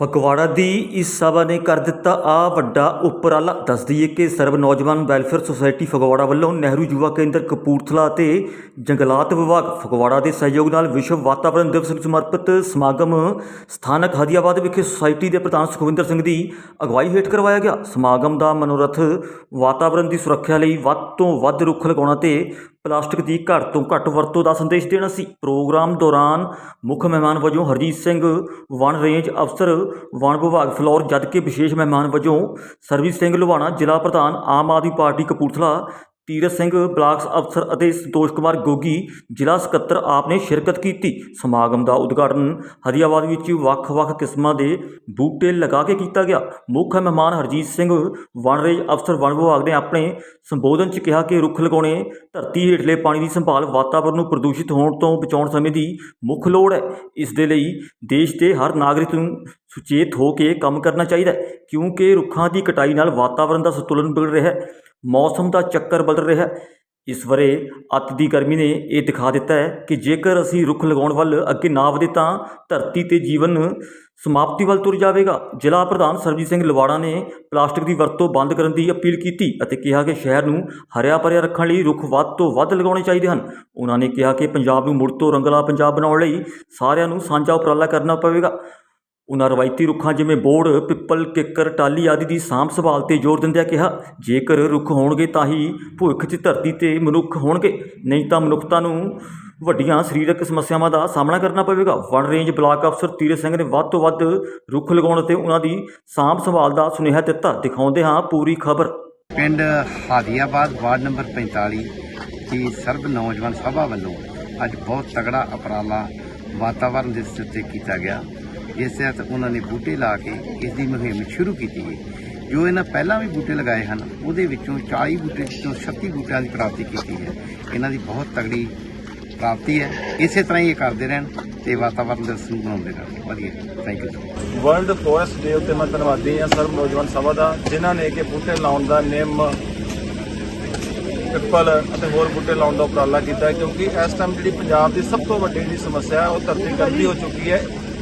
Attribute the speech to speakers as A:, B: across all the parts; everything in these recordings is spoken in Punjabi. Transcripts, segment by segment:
A: ਫਗਵਾੜਾ ਦੀ ਇਸ ਸਭਾ ਨੇ ਕਰ ਦਿੱਤਾ ਆ ਵੱਡਾ ਉਪਰਾਲਾ। ਦੱਸ ਦਈਏ ਕਿ ਸਰਬ ਨੌਜਵਾਨ ਵੈਲਫੇਅਰ ਸੁਸਾਇਟੀ ਫਗਵਾੜਾ ਵੱਲੋਂ ਨਹਿਰੂ ਯੁਵਾ ਕੇਂਦਰ ਕਪੂਰਥਲਾ ਅਤੇ ਜੰਗਲਾਤ ਵਿਭਾਗ ਫਗਵਾੜਾ ਦੇ ਸਹਿਯੋਗ ਨਾਲ ਵਿਸ਼ਵ ਵਾਤਾਵਰਣ ਦਿਵਸ ਨੂੰ ਸਮਰਪਿਤ ਸਮਾਗਮ ਸਥਾਨਕ ਹਦੀਆਬਾਦ ਵਿਖੇ ਸੁਸਾਇਟੀ ਦੇ ਪ੍ਰਧਾਨ ਸੁਖਵਿੰਦਰ ਸਿੰਘ ਦੀ ਅਗਵਾਈ ਹੇਠ ਕਰਵਾਇਆ ਗਿਆ। ਸਮਾਗਮ ਦਾ ਮਨੋਰਥ ਵਾਤਾਵਰਣ ਦੀ ਸੁਰੱਖਿਆ ਲਈ ਵੱਧ ਤੋਂ ਵੱਧ ਰੁੱਖ ਲਗਾਉਣਾ ਤੇ ਪਲਾਸਟਿਕ ਦੀ ਘੱਟ ਤੋਂ ਘੱਟ ਵਰਤੋਂ ਦਾ ਸੰਦੇਸ਼ ਦੇਣਾ ਸੀ। ਪ੍ਰੋਗਰਾਮ ਦੌਰਾਨ ਮੁੱਖ ਮਹਿਮਾਨ ਵਜੋਂ ਹਰਜੀਤ ਸਿੰਘ, ਵਣ ਰੇਂਜ ਅਫਸਰ, ਵਣ ਵਿਭਾਗ ਫਲੋਰ ਜਦਕਿ ਵਿਸ਼ੇਸ਼ ਮਹਿਮਾਨ ਵਜੋਂ ਸਰਬਜੀਤ ਸਿੰਘ ਲੁਬਾਣਾ ਜ਼ਿਲ੍ਹਾ ਪ੍ਰਧਾਨ, ਆਮ ਆਦਮੀ ਪਾਰਟੀ ਕਪੂਰਥਲਾ ਤੀਰਥ ਸਿੰਘ ਬਲਾਕਸ ਅਫਸਰ ਅਤੇ ਸੰਤੋਸ਼ ਕੁਮਾਰ ਗੋਗੀ, ਜ਼ਿਲ੍ਹਾ ਸਕੱਤਰ ਆਪ ਨੇ ਸ਼ਿਰਕਤ ਕੀਤੀ। ਸਮਾਗਮ ਦਾ ਉਦਘਾਟਨ ਹਰੀਆਬਾਦ ਵਿੱਚ ਵੱਖ-ਵੱਖ ਕਿਸਮਾਂ ਦੇ ਬੂਟੇ ਲਗਾ ਕੇ ਕੀਤਾ ਗਿਆ। ਮੁੱਖ ਮਹਿਮਾਨ ਹਰਜੀਤ ਸਿੰਘ, ਵਣਰੇਜ ਅਫਸਰ ਵਣ ਵਿਭਾਗ ਨੇ ਆਪਣੇ ਸੰਬੋਧਨ 'ਚ ਕਿਹਾ ਕਿ ਰੁੱਖ ਲਗਾਉਣੇ ਧਰਤੀ ਹੇਠਲੇ ਪਾਣੀ ਦੀ ਸੰਭਾਲ ਵਾਤਾਵਰਣ ਨੂੰ ਪ੍ਰਦੂਸ਼ਿਤ ਹੋਣ ਤੋਂ ਬਚਾਉਣ ਸਮੇਂ ਦੀ ਮੁੱਖ ਲੋੜ ਹੈ। ਇਸ ਦੇ ਲਈ ਦੇਸ਼ ਦੇ ਹਰ ਨਾਗਰਿਕ ਨੂੰ ਸੁਚੇਤ ਹੋ ਕੇ ਕੰਮ ਕਰਨਾ ਚਾਹੀਦਾ ਹੈ, ਕਿਉਂਕਿ ਰੁੱਖਾਂ ਦੀ ਕਟਾਈ ਨਾਲ ਵਾਤਾਵਰਣ ਦਾ ਸੰਤੁਲਨ ਵਿਗੜ ਰਿਹਾ ਹੈ। ਮੌਸਮ ਦਾ ਚੱਕਰ ਬਦਲ ਰਿਹਾ ਹੈ। ਇਸ ਵਰੇ ਅੱਤ ਦੀ ਗਰਮੀ ਨੇ ਇਹ ਦਿਖਾ ਦਿੱਤਾ ਹੈ ਕਿ ਜੇਕਰ ਅਸੀਂ ਰੁੱਖ ਲਗਾਉਣ ਵੱਲ ਅੱਗੇ ਨਾ ਵਧੇ ਤਾਂ ਧਰਤੀ ਤੇ ਜੀਵਨ ਸਮਾਪਤੀ ਵੱਲ ਤੁਰ ਜਾਵੇਗਾ। ਜ਼ਿਲ੍ਹਾ ਪ੍ਰਧਾਨ ਸਰਬਜੀਤ ਸਿੰਘ ਲਵਾੜਾ ਨੇ ਪਲਾਸਟਿਕ ਦੀ ਵਰਤੋਂ ਬੰਦ ਕਰਨ ਦੀ ਅਪੀਲ ਕੀਤੀ ਅਤੇ ਕਿਹਾ ਕਿ ਸ਼ਹਿਰ ਨੂੰ ਹਰਿਆ ਭਰਿਆ ਰੱਖਣ ਲਈ ਰੁੱਖ ਵੱਧ ਤੋਂ ਵੱਧ ਲਗਾਉਣੇ ਚਾਹੀਦੇ ਹਨ। ਉਹਨਾਂ ਨੇ ਕਿਹਾ ਕਿ ਪੰਜਾਬ ਨੂੰ ਮੁੜ ਤੋਂ ਰੰਗਲਾ ਪੰਜਾਬ ਬਣਾਉਣ ਲਈ ਸਾਰਿਆਂ ਨੂੰ ਸਾਂਝਾ ਉਪਰਾਲਾ ਕਰਨਾ ਪਵੇਗਾ। ਉਹਨਾਂ ਰਵਾਇਤੀ ਰੁੱਖਾਂ ਜਿਵੇਂ ਬੋੜ, ਪਿੱਪਲ, ਕਿੱਕਰ ਟਾਲੀ ਆਦਿ ਦੀ ਸਾਂਭ ਸੰਭਾਲ ਤੇ ਜ਼ੋਰ ਦਿੰਦਿਆਂ ਕਿਹਾ, ਜੇਕਰ ਰੁੱਖ ਹੋਣਗੇ ਤਾਂ ਹੀ ਭਵਿੱਖ 'ਚ ਧਰਤੀ ਤੇ ਮਨੁੱਖ ਹੋਣਗੇ, ਨਹੀਂ ਤਾਂ ਮਨੁੱਖਤਾ ਨੂੰ ਵੱਡੀਆਂ ਸਰੀਰਕ ਸਮੱਸਿਆਵਾਂ ਦਾ ਸਾਹਮਣਾ ਕਰਨਾ ਪਵੇਗਾ। ਵਨ ਰੇਂਜ ਬਲਾਕ ਅਫਸਰ ਤੀਰਥ ਸਿੰਘ ਨੇ ਵੱਧ ਤੋਂ ਵੱਧ ਰੁੱਖ ਲਗਾਉਣ 'ਤੇ ਉਹਨਾਂ ਦੀ ਸਾਂਭ ਸੰਭਾਲ ਦਾ ਸੁਨੇਹਾ ਦਿੱਤਾ। ਦਿਖਾਉਂਦੇ ਹਾਂ ਪੂਰੀ ਖਬਰ।
B: ਪਿੰਡ ਹਾਦੀਆਬਾਦ, ਵਾਰਡ ਨੰਬਰ 45 ਦੀ ਸਰਬ ਨੌਜਵਾਨ ਸਭਾ ਵੱਲੋਂ ਅੱਜ ਬਹੁਤ ਤਗੜਾ ਉਪਰਾਲਾ ਵਾਤਾਵਰਣ ਦੇ ਸਿਰ ਤੇ ਕੀਤਾ ਗਿਆ। ਜਿਸ ਤਹਿਤ ਉਹਨਾਂ ਨੇ ਬੂਟੇ ਲਾ ਕੇ ਇਸ ਦੀ ਮੁਹਿੰਮ ਸ਼ੁਰੂ ਕੀਤੀ ਹੈ। ਜੋ ਇਹਨਾਂ ਪਹਿਲਾਂ ਵੀ ਬੂਟੇ ਲਗਾਏ ਹਨ, ਉਹਦੇ ਵਿੱਚੋਂ 40 ਬੂਟੇ ਤੋਂ 36 ਬੂਟਿਆਂ ਦੀ ਪ੍ਰਾਪਤੀ ਕੀਤੀ ਹੈ। ਇਹਨਾਂ ਦੀ ਬਹੁਤ ਤਗੜੀ ਪ੍ਰਾਪਤੀ ਹੈ। ਇਸੇ ਤਰ੍ਹਾਂ ਹੀ ਇਹ ਕਰਦੇ ਰਹਿਣ ਤੇ ਵਾਤਾਵਰਨ ਦੇ ਨੂੰ ਬਣਾਉਂਦੇ ਰਹਿਣ। ਵਧੀਆ। Thank you
C: world forest day ਉੱਤੇ ਮੈਂ ਧੰਨਵਾਦੀ ਹਾਂ ਸਰਬ ਨੌਜਵਾਨ ਸਭਾ ਦਾ, ਜਿਨ੍ਹਾਂ ਨੇ ਕਿ ਬੂਟੇ ਲਾਉਣ ਦਾ ਨਿੰਮ ਪਿੱਪਲ ਅਤੇ ਹੋਰ ਬੂਟੇ ਲਾਉਣ ਦਾ ਉਪਰਾਲਾ ਕੀਤਾ ਕਿਉਂਕਿ ਇਸ ਟਾਈਮ ਜਿਹੜੀ ਪੰਜਾਬ ਦੀ ਸਭ ਤੋਂ ਵੱਡੀ ਜਿਹੜੀ ਸਮੱਸਿਆ ਉਹ ਧਰਤੀ ਗਰਮੀ ਹੋ ਚੁੱਕੀ ਹੈ।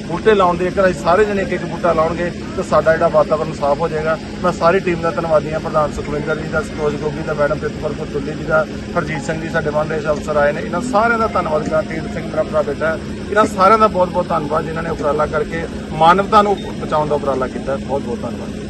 C: ਬੂਟੇ ਲਾਉਣ ਦੀ ਜੇਕਰ ਅਸੀਂ ਸਾਰੇ ਜਣੇ ਇੱਕ ਇੱਕ ਬੂਟਾ ਲਾਉਣਗੇ ਤਾਂ ਸਾਡਾ ਜਿਹੜਾ ਵਾਤਾਵਰਨ ਸਾਫ਼ ਹੋ ਜਾਏਗਾ। ਮੈਂ ਸਾਰੀ ਟੀਮ ਦਾ ਧੰਨਵਾਦੀ ਹਾਂ, ਪ੍ਰਧਾਨ ਸੁਖਵਿੰਦਰ ਜੀ ਦਾ ਸੰਤੋਸ਼ ਗੋਗੀ ਦਾ, ਮੈਡਮ ਪ੍ਰਿਤਪਾਲ ਕੁੱਲੀ ਜੀ ਦਾ, ਹਰਜੀਤ ਸਿੰਘ ਜੀ ਸਾਡੇ ਮਹਾਨਰੇਸ਼ ਅਫਸਰ ਆਏ ਨੇ। ਇਹਨਾਂ ਸਾਰਿਆਂ ਦਾ ਧੰਨਵਾਦ ਕਰਦਾ ਤੀਰ ਸਿੰਘ ਮੇਰਾ ਭਰਾ ਬੇਟਾ ਇਹਨਾਂ ਸਾਰਿਆਂ ਦਾ ਬਹੁਤ ਬਹੁਤ ਧੰਨਵਾਦ ਜਿਨ੍ਹਾਂ ਨੇ ਉਪਰਾਲਾ ਕਰਕੇ ਮਾਨਵਤਾ ਨੂੰ ਬਚਾਉਣ ਦਾ ਉਪਰਾਲਾ ਕੀਤਾ। ਬਹੁਤ ਬਹੁਤ ਧੰਨਵਾਦ।